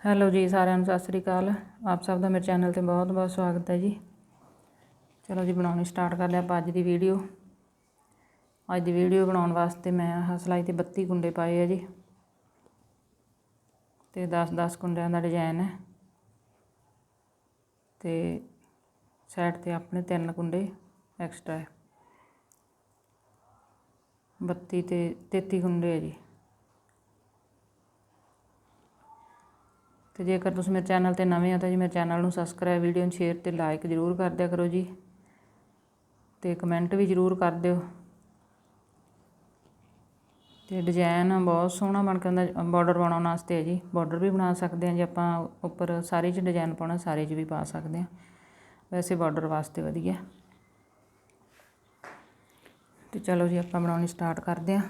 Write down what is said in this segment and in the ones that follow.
Hello ਜੀ, ਸਾਰਿਆਂ ਨੂੰ ਸਤਿ ਸ੍ਰੀ ਅਕਾਲ। ਆਪ ਸਭ ਦਾ ਮੇਰੇ ਚੈਨਲ ਤੇ ਬਹੁਤ ਬਹੁਤ ਸਵਾਗਤ ਹੈ ਜੀ। ਚਲੋ ਜੀ, ਬਣਾਉਣੀ ਸਟਾਰਟ ਕਰ ਲਿਆ ਆਪਾਂ ਅੱਜ ਦੀ ਵੀਡੀਓ ਅੱਜ ਦੀ ਵੀਡੀਓ ਬਣਾਉਣ ਵਾਸਤੇ ਮੈਂ ਆਹ ਸਲਾਈ ਤੇ 32 ਕੁੰਡੇ ਪਾਏ ਆ ਜੀ। ਤੇ 10 10 ਕੁੰਡਿਆਂ ਦਾ ਡਿਜ਼ਾਈਨ ਹੈ। ਤੇ ਸਾਈਡ ਤੇ ਆਪਣੇ ਤਿੰਨ ਕੁੰਡੇ ਐਕਸਟਰਾ ਹੈ। 32 ਤੇ 33 ਕੁੰਡੇ ਹੈ ਜੀ। ਤੇ ਜੇਕਰ ਤੁਸੀਂ ਮੇਰੇ ਚੈਨਲ ਤੇ ਨਵੇਂ ਹੋ ਤਾਂ ਜੀ ਮੇਰੇ ਚੈਨਲ ਨੂੰ ਸਬਸਕ੍ਰਾਈਬ ਵੀਡੀਓ ਨੂੰ ਸ਼ੇਅਰ ਤੇ ਲਾਈਕ ਜ਼ਰੂਰ ਕਰ ਦਿਆ ਕਰੋ ਜੀ। ਤੇ ਕਮੈਂਟ ਵੀ ਜ਼ਰੂਰ ਕਰ ਦਿਓ। ਤੇ ਡਿਜ਼ਾਈਨ ਬਹੁਤ ਸੋਹਣਾ ਬਣ ਕੇ ਆਉਂਦਾ ਬਾਰਡਰ ਬਣਾਉਣ ਵਾਸਤੇ ਹੈ ਜੀ। ਬਾਰਡਰ ਵੀ ਬਣਾ ਸਕਦੇ ਹਾਂ ਜੇ ਆਪਾਂ, ਉੱਪਰ ਸਾਰੇ 'ਚ ਡਿਜ਼ਾਈਨ ਪਾਉਣਾ, ਸਾਰੇ 'ਚ ਵੀ ਪਾ ਸਕਦੇ ਹਾਂ। ਵੈਸੇ ਬਾਰਡਰ ਵਾਸਤੇ ਵਧੀਆ। ਤੇ ਚਲੋ ਜੀ ਆਪਾਂ ਬਣਾਉਣੀ ਸਟਾਰਟ ਕਰਦੇ ਹਾਂ।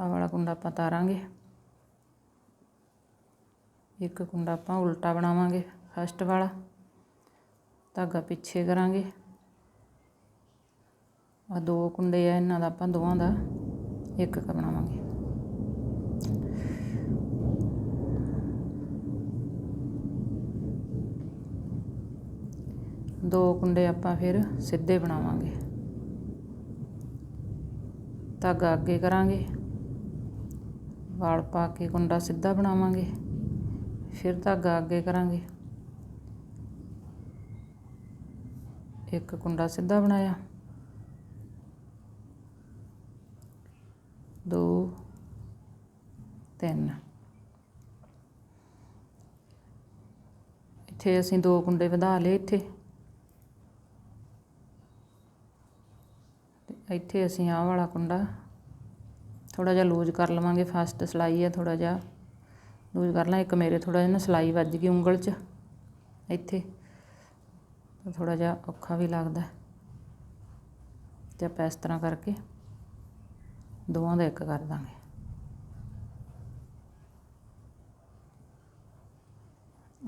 ਆਹ ਵਾਲਾ ਕੁੰਡਾ ਆਪਾਂ ਤਾਰਾਂਗੇ। ਇੱਕ ਕੁੰਡਾ ਆਪਾਂ ਉਲਟਾ ਬਣਾਵਾਂਗੇ ਫਸਟ ਵਾਲਾ। ਧਾਗਾ ਪਿੱਛੇ ਕਰਾਂਗੇ। ਆ ਦੋ ਕੁੰਡੇ ਆ, ਇਹਨਾਂ ਦਾ ਆਪਾਂ ਦੋਵਾਂ ਦਾ ਇੱਕ ਕ ਬਣਾਵਾਂਗੇ। ਦੋ ਕੁੰਡੇ ਆਪਾਂ ਫਿਰ ਸਿੱਧੇ ਬਣਾਵਾਂਗੇ। ਧਾਗਾ ਅੱਗੇ ਕਰਾਂਗੇ। ਵਾਲ ਪਾ ਕੇ ਕੁੰਡਾ ਸਿੱਧਾ ਬਣਾਵਾਂਗੇ, ਫਿਰ ਧਾਗਾ ਅੱਗੇ ਕਰਾਂਗੇ। ਇੱਕ ਕੁੰਡਾ ਸਿੱਧਾ ਬਣਾਇਆ। ਦੋ, ਤਿੰਨ। ਇੱਥੇ ਅਸੀਂ ਦੋ ਕੁੰਡੇ ਵਧਾ ਲਏ ਇੱਥੇ। ਇੱਥੇ ਅਸੀਂ ਆਹ ਵਾਲਾ ਕੁੰਡਾ ਥੋੜਾ ਜਿਹਾ ਲੂਜ਼ ਕਰ ਲਵਾਂਗੇ ਫਸਟ ਸਲਾਈ ਹੈ ਥੋੜਾ ਜਿਹਾ। ਲੂਜ਼ ਕਰ ਲਾਂ, ਇੱਕ ਮੇਰੇ ਥੋੜਾ ਜਿਹਾ ਨਾ ਸਲਾਈ ਵੱਜ ਗਈ ਉਂਗਲ 'ਚ, ਇੱਥੇ। ਤਾਂ ਥੋੜਾ ਜਿਹਾ ਔਖਾ ਵੀ ਲੱਗਦਾ। ਤੇ ਆਪਾਂ ਇਸ ਤਰ੍ਹਾਂ ਕਰਕੇ ਦੋਵਾਂ ਦਾ ਇੱਕ ਕਰ ਦਾਂਗੇ।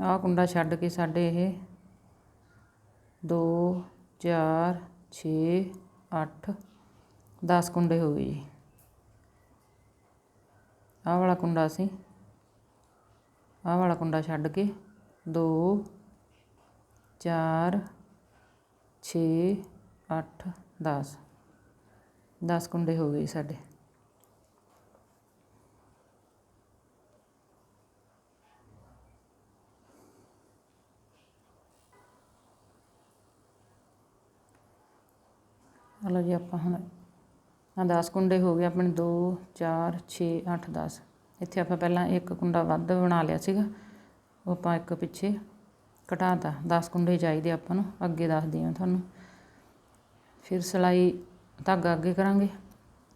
ਆਹ ਕੁੰਡਾ ਛੱਡ ਕੇ ਸਾਡੇ ਇਹ 2 4 6 8 10 ਕੁੰਡੇ ਹੋ ਗਏ ਜੀ। ਆਹ ਵਾਲਾ ਕੁੰਡਾ ਅਸੀਂ ਆਹ ਵਾਲਾ ਕੁੰਡਾ ਛੱਡ ਕੇ 2 4 6 8 10 10 ਕੁੰਡੇ ਹੋ ਗਏ ਸਾਡੇ। ਹਲੋ ਜੀ ਆਪਾਂ ਹੁਣ ਆ 10 ਕੁੰਡੇ ਹੋ ਗਏ ਆਪਣੇ 2 4 6 8 10 ਇੱਥੇ ਆਪਾਂ ਪਹਿਲਾਂ ਇੱਕ ਕੁੰਡਾ ਵੱਧ ਬਣਾ ਲਿਆ ਸੀਗਾ। ਉਹ ਆਪਾਂ ਇੱਕ ਪਿੱਛੇ ਘਟਾਤਾ 10 ਕੁੰਡੇ ਚਾਹੀਦੇ ਆਪਾਂ ਨੂੰ, ਅੱਗੇ ਦੱਸਦੀ ਹਾਂ ਤੁਹਾਨੂੰ। ਫਿਰ ਸਲਾਈ ਧਾਗਾ ਅੱਗੇ ਕਰਾਂਗੇ।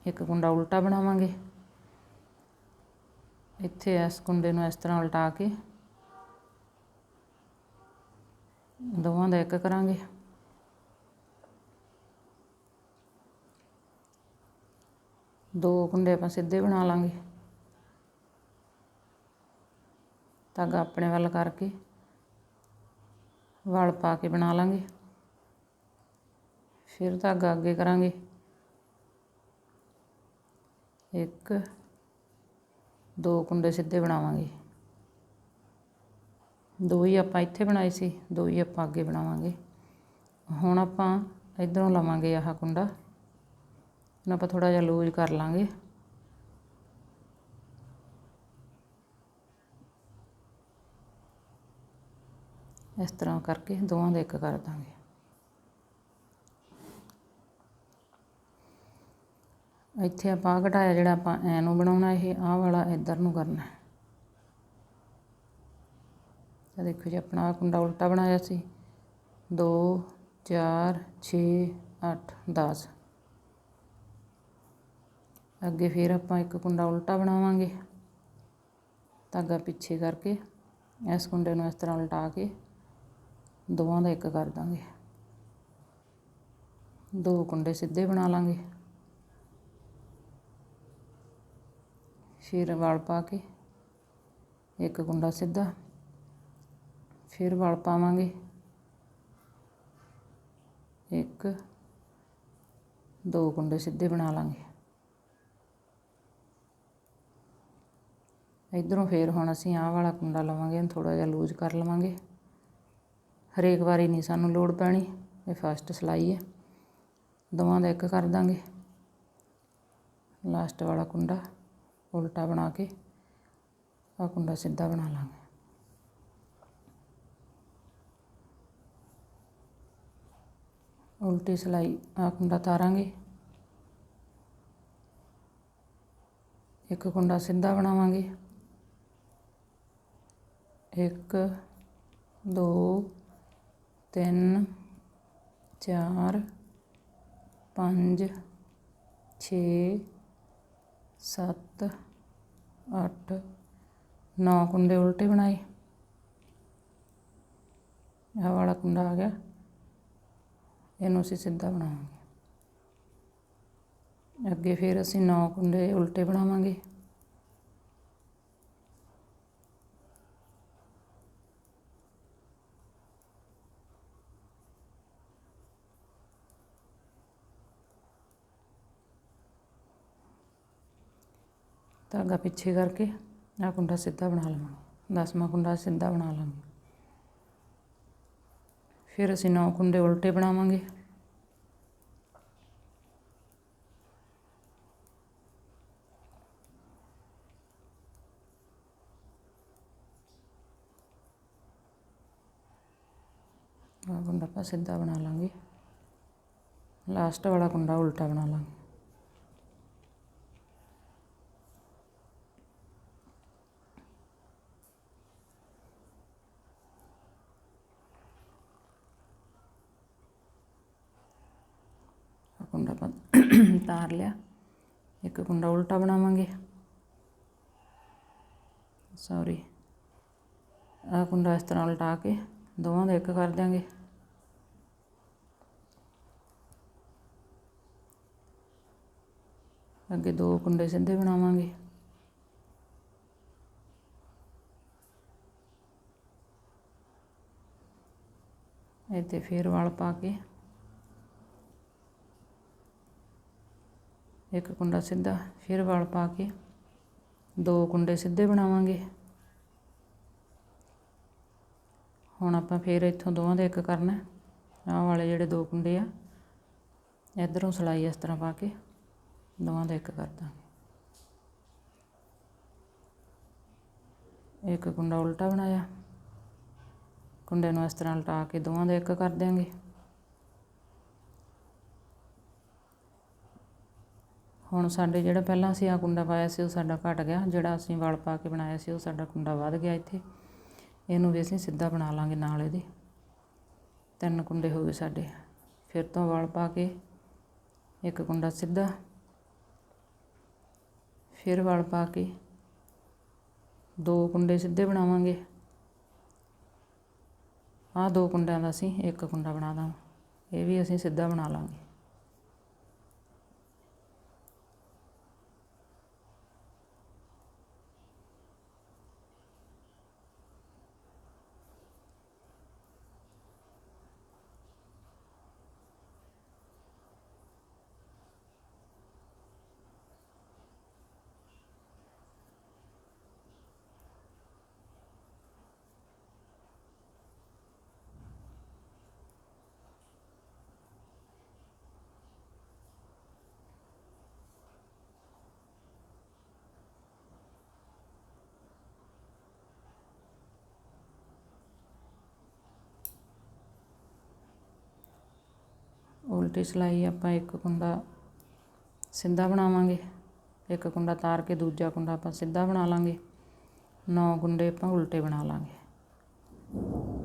ਇੱਕ ਕੁੰਡਾ ਉਲਟਾ ਬਣਾਵਾਂਗੇ। ਇੱਥੇ ਇਸ ਕੁੰਡੇ ਨੂੰ ਇਸ ਤਰ੍ਹਾਂ ਉਲਟਾ ਕੇ ਦੋਵਾਂ ਦਾ ਇੱਕ ਕਰਾਂਗੇ। ਦੋ ਕੁੰਡੇ ਆਪਾਂ ਸਿੱਧੇ ਬਣਾ ਲਾਂਗੇ। ਧਾਗਾ ਆਪਣੇ ਵੱਲ ਕਰਕੇ ਵਲ ਪਾ ਕੇ ਬਣਾ ਲਾਂਗੇ। ਫਿਰ ਧਾਗਾ ਅੱਗੇ ਕਰਾਂਗੇ। ਇੱਕ, ਦੋ ਕੁੰਡੇ ਸਿੱਧੇ ਬਣਾਵਾਂਗੇ। ਦੋ ਹੀ ਆਪਾਂ ਇੱਥੇ ਬਣਾਏ ਸੀ, ਦੋ ਹੀ ਆਪਾਂ ਅੱਗੇ ਬਣਾਵਾਂਗੇ। ਹੁਣ ਆਪਾਂ ਇਧਰੋਂ ਲਵਾਂਗੇ ਆਹ ਕੁੰਡਾ। ਹੁਣ ਆਪਾਂ ਥੋੜਾ ਜਿਹਾ ਲੂਜ਼ ਕਰ ਲਾਂਗੇ। ਇਸ ਤਰ੍ਹਾਂ ਕਰਕੇ ਦੋਵਾਂ ਦਾ ਇੱਕ ਕਰ ਦਾਂਗੇ। ਇੱਥੇ ਆਪਾਂ ਘਟਾਇਆ ਜਿਹੜਾ ਆਪਾਂ ਐ ਨੂੰ ਬਣਾਉਣਾ, ਇਹ ਆਹ ਵਾਲਾ ਇੱਧਰ ਨੂੰ ਕਰਨਾ ਤਾਂ ਦੇਖੋ ਜੀ, ਆਪਣਾ ਕੁੰਡਾ ਉਲਟਾ ਬਣਾਇਆ ਸੀ। 2 4 6 8 10 ਅੱਗੇ ਫਿਰ ਆਪਾਂ ਇੱਕ ਕੁੰਡਾ ਉਲਟਾ ਬਣਾਵਾਂਗੇ। ਧਾਗਾ ਪਿੱਛੇ ਕਰਕੇ ਇਸ ਕੁੰਡੇ ਨੂੰ ਇਸ ਤਰ੍ਹਾਂ ਉਲਟਾ ਕੇ ਦੋਵਾਂ ਦਾ ਇੱਕ ਕਰ ਦਾਂਗੇ। ਦੋ ਕੁੰਡੇ ਸਿੱਧੇ ਬਣਾ ਲਾਂਗੇ। ਫਿਰ ਵਲ ਪਾ ਕੇ ਇੱਕ ਕੁੰਡਾ ਸਿੱਧਾ ਫਿਰ ਵਲ ਪਾਵਾਂਗੇ। ਇੱਕ, ਦੋ ਕੁੰਡੇ ਸਿੱਧੇ ਬਣਾ ਲਾਂਗੇ। ਇਧਰੋਂ ਫੇਰ ਹੁਣ ਅਸੀਂ ਆਹ ਵਾਲਾ ਕੁੰਡਾ ਲਵਾਂਗੇ ਇਹਨੂੰ ਥੋੜਾ ਜਿਹਾ ਲੂਜ਼ ਕਰ ਲਵਾਂਗੇ। ਹਰੇਕ ਵਾਰੀ ਨਹੀਂ ਸਾਨੂੰ ਲੋੜ ਪੈਣੀ, ਇਹ ਫਸਟ ਸਲਾਈ ਹੈ। ਦੋਵਾਂ ਦਾ ਇੱਕ ਕਰ ਦਾਂਗੇ। ਲਾਸਟ ਵਾਲਾ ਕੁੰਡਾ ਉਲਟਾ ਬਣਾ ਕੇ, ਆਹ ਕੁੰਡਾ ਸਿੱਧਾ ਬਣਾ ਲਾਂਗੇ। ਉਲਟੀ ਸਲਾਈ, ਆਹ ਕੁੰਡਾ ਤਾਰਾਂਗੇ। ਇੱਕ ਕੁੰਡਾ ਸਿੱਧਾ ਬਣਾਵਾਂਗੇ। ਇੱਕ, ਦੋ, ਤਿੰਨ, ਚਾਰ, ਪੰਜ, ਛੇ, ਸੱਤ, ਅੱਠ, ਨੌ ਕੁੰਡੇ ਉਲਟੇ ਬਣਾਏ। ਆਹ ਵਾਲਾ ਕੁੰਡਾ ਆ ਗਿਆ। ਇਹਨੂੰ ਅਸੀਂ ਸਿੱਧਾ ਬਣਾਵਾਂਗੇ। ਅੱਗੇ ਫਿਰ ਅਸੀਂ ਨੌ ਕੁੰਡੇ ਉਲਟੇ ਬਣਾਵਾਂਗੇ। ਧਾਗਾ ਪਿੱਛੇ ਕਰਕੇ ਆਹ ਕੁੰਡਾ ਸਿੱਧਾ ਬਣਾ ਲਵਾਂਗੇ। ਦਸਵਾਂ ਕੁੰਡਾ ਸਿੱਧਾ ਬਣਾ ਲਾਂਗੇ ਫਿਰ ਅਸੀਂ ਨੌ ਕੁੰਡੇ ਉਲਟੇ ਬਣਾਵਾਂਗੇ। ਆਹ ਕੁੰਡਾ ਆਪਾਂ ਸਿੱਧਾ ਬਣਾ ਲਾਂਗੇ। ਲਾਸਟ ਵਾਲਾ ਕੁੰਡਾ ਉਲਟਾ ਬਣਾ ਲਾਂਗੇ ਆਹ ਕੁੰਡਾ ਆਪਾਂ ਤਾਰ ਲਿਆ ਇੱਕ ਕੁੰਡਾ ਉਲਟਾ ਬਣਾਵਾਂਗੇ। ਸੌਰੀ ਆਹ ਕੁੰਡਾ ਇਸ ਤਰ੍ਹਾਂ ਉਲਟਾ ਕੇ ਦੋਵਾਂ ਦਾ ਇੱਕ ਕਰ ਦਿਆਂਗੇ। ਅੱਗੇ ਦੋ ਕੁੰਡੇ ਸਿੱਧੇ ਬਣਾਵਾਂਗੇ। ਇੱਥੇ ਫੇਰ ਵਾਲ ਪਾ ਕੇ ਇੱਕ ਕੁੰਡਾ ਸਿੱਧਾ, ਫਿਰ ਵਲ ਪਾ ਕੇ ਦੋ ਕੁੰਡੇ ਸਿੱਧੇ ਬਣਾਵਾਂਗੇ। ਹੁਣ ਆਪਾਂ ਫਿਰ ਇੱਥੋਂ ਦੋਵਾਂ ਦਾ ਇੱਕ ਕਰਨਾ। ਆਹ ਵਾਲੇ ਜਿਹੜੇ ਦੋ ਕੁੰਡੇ ਆ, ਇਧਰੋਂ ਸਲਾਈ ਇਸ ਤਰ੍ਹਾਂ ਪਾ ਕੇ ਦੋਵਾਂ ਦਾ ਇੱਕ ਕਰ ਦਾਂਗੇ। ਇੱਕ ਕੁੰਡਾ ਉਲਟਾ ਬਣਾਇਆ। ਕੁੰਡੇ ਨੂੰ ਇਸ ਤਰ੍ਹਾਂ ਉਲਟਾ ਕੇ ਦੋਵਾਂ ਦਾ ਇੱਕ ਕਰ ਦਿਆਂਗੇ। ਹੁਣ ਸਾਡੇ ਜਿਹੜਾ ਪਹਿਲਾਂ ਅਸੀਂ ਆ ਕੁੰਡਾ ਪਾਇਆ ਸੀ, ਉਹ ਸਾਡਾ ਘਟ ਗਿਆ। ਜਿਹੜਾ ਅਸੀਂ ਵਲ ਪਾ ਕੇ ਬਣਾਇਆ ਸੀ, ਉਹ ਸਾਡਾ ਕੁੰਡਾ ਵੱਧ ਗਿਆ ਇੱਥੇ। ਇਹਨੂੰ ਵੀ ਅਸੀਂ ਸਿੱਧਾ ਬਣਾ ਲਾਂਗੇ ਨਾਲ ਇਹਦੇ। ਤਿੰਨ ਕੁੰਡੇ ਹੋ ਗਏ ਸਾਡੇ। ਫਿਰ ਤੋਂ ਵਲ ਪਾ ਕੇ ਇੱਕ ਕੁੰਡਾ ਸਿੱਧਾ। ਫਿਰ ਵਲ ਪਾ ਕੇ ਦੋ ਕੁੰਡੇ ਸਿੱਧੇ ਬਣਾਵਾਂਗੇ। ਆਹ ਦੋ ਕੁੰਡਿਆਂ ਦਾ ਅਸੀਂ ਇੱਕ ਕੁੰਡਾ ਬਣਾ ਦਾਂ ਇਹ ਵੀ ਅਸੀਂ ਸਿੱਧਾ ਬਣਾ ਲਾਂਗੇ। ਉਲਟੀ ਸਿਲਾਈ ਆਪਾਂ ਇੱਕ ਕੁੰਡਾ ਸਿੱਧਾ ਬਣਾਵਾਂਗੇ, ਇੱਕ ਕੁੰਡਾ ਤਾਰ ਕੇ ਦੂਜਾ ਕੁੰਡਾ ਆਪਾਂ ਸਿੱਧਾ ਬਣਾ ਲਾਂਗੇ, ਨੌ ਕੁੰਡੇ ਆਪਾਂ ਉਲਟੇ ਬਣਾ ਲਾਂਗੇ।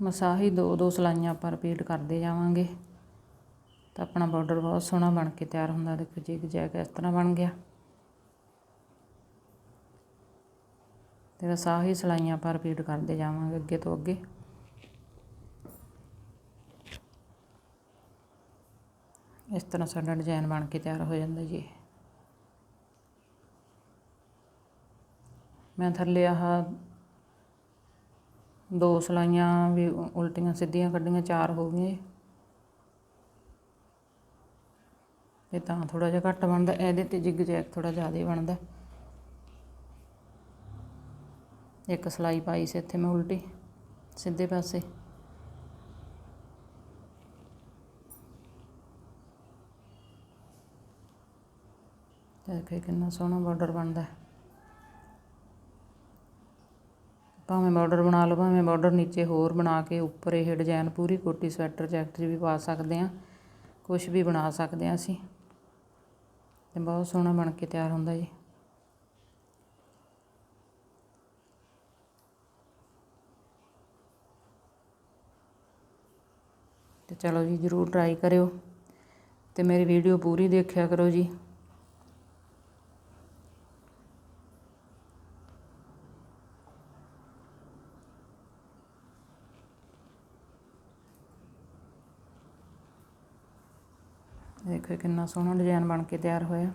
ਮਸਾਹੀ ਦੋ ਦੋ ਸਲਾਈਆਂ ਆਪਾਂ ਰਿਪੀਟ ਕਰਦੇ ਜਾਵਾਂਗੇ। ਤਾਂ ਆਪਣਾ ਬਾਰਡਰ ਬਹੁਤ ਸੋਹਣਾ ਬਣ ਕੇ ਤਿਆਰ ਹੁੰਦਾ, ਦੇਖੋ ਜਿਗ ਜੈਕ ਇਸ ਤਰ੍ਹਾਂ ਬਣ ਗਿਆ। ਤੇ ਬਸ ਆਹੀ ਸਲਾਈਆਂ ਆਪਾਂ ਰਿਪੀਟ ਕਰਦੇ ਜਾਵਾਂਗੇ ਅੱਗੇ ਤੋਂ ਅੱਗੇ। ਇਸ ਤਰ੍ਹਾਂ ਸਾਡਾ ਡਿਜ਼ਾਈਨ ਬਣ ਕੇ ਤਿਆਰ ਹੋ ਜਾਂਦਾ ਜੀ। ਮੈਂ ਥੱਲੇ ਆਹ ਦੋ ਸਲਾਈਆਂ ਵੀ ਉਲਟੀਆਂ ਸਿੱਧੀਆਂ ਕੱਢੀਆਂ, ਚਾਰ ਹੋ ਗਈਆਂ ਇਹ ਤਾਂ ਥੋੜਾ ਜਿਹਾ ਘੱਟ ਬਣਦਾ, ਇਹਦੇ ਤੇ ਜਿਗ ਜੈਕ ਥੋੜਾ ਜ਼ਿਆਦਾ ਬਣਦਾ। ਇੱਕ ਸਲਾਈ ਪਾਈ ਸੀ ਇੱਥੇ ਮੈਂ ਉਲਟੀ, ਸਿੱਧੇ ਪਾਸੇ। ਦੇਖੋ ਕਿੰਨਾ ਸੋਹਣਾ ਬਾਰਡਰ ਬਣਦਾ। ਹੈ। ਭਾਵੇਂ ਬਾਰਡਰ ਬਣਾ ਲਓ, ਭਾਵੇਂ ਬਾਰਡਰ ਨੀਚੇ ਹੋਰ ਬਣਾ ਕੇ ਉੱਪਰ ਇਹ ਡਿਜ਼ਾਇਨ ਪੂਰੀ ਕੋਟੀ ਸਵੈਟਰ ਜੈਕਟ 'ਚ ਵੀ ਪਾ ਸਕਦੇ ਹਾਂ। ਕੁਛ ਵੀ ਬਣਾ ਸਕਦੇ ਹਾਂ ਅਸੀਂ। ਤੇ ਬਹੁਤ ਸੋਹਣਾ ਬਣ ਕੇ ਤਿਆਰ ਹੁੰਦਾ ਜੀ। ਤੇ ਚਲੋ ਜੀ, ਜਰੂਰ ਟਰਾਈ ਕਰਿਓ। ਤੇ ਮੇਰੀ ਵੀਡੀਓ ਪੂਰੀ ਦੇਖਿਆ ਕਰੋ ਜੀ ਦੇਖੋ ਕਿੰਨਾ ਸੋਹਣਾ ਡਿਜ਼ਾਈਨ ਬਣ ਕੇ ਤਿਆਰ ਹੋਇਆ।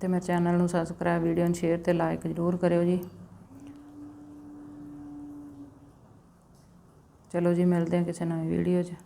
ਤੇ ਮੇਰੇ ਚੈਨਲ ਨੂੰ ਸਬਸਕ੍ਰਾਈਬ ਵੀਡੀਓ ਨੂੰ ਸ਼ੇਅਰ ਤੇ ਲਾਈਕ ਜ਼ਰੂਰ ਕਰਿਓ ਜੀ। ਚਲੋ ਜੀ, ਮਿਲਦੇ ਹਾਂ ਕਿਸੇ ਨਵੀਂ ਵੀਡੀਓ 'ਚ।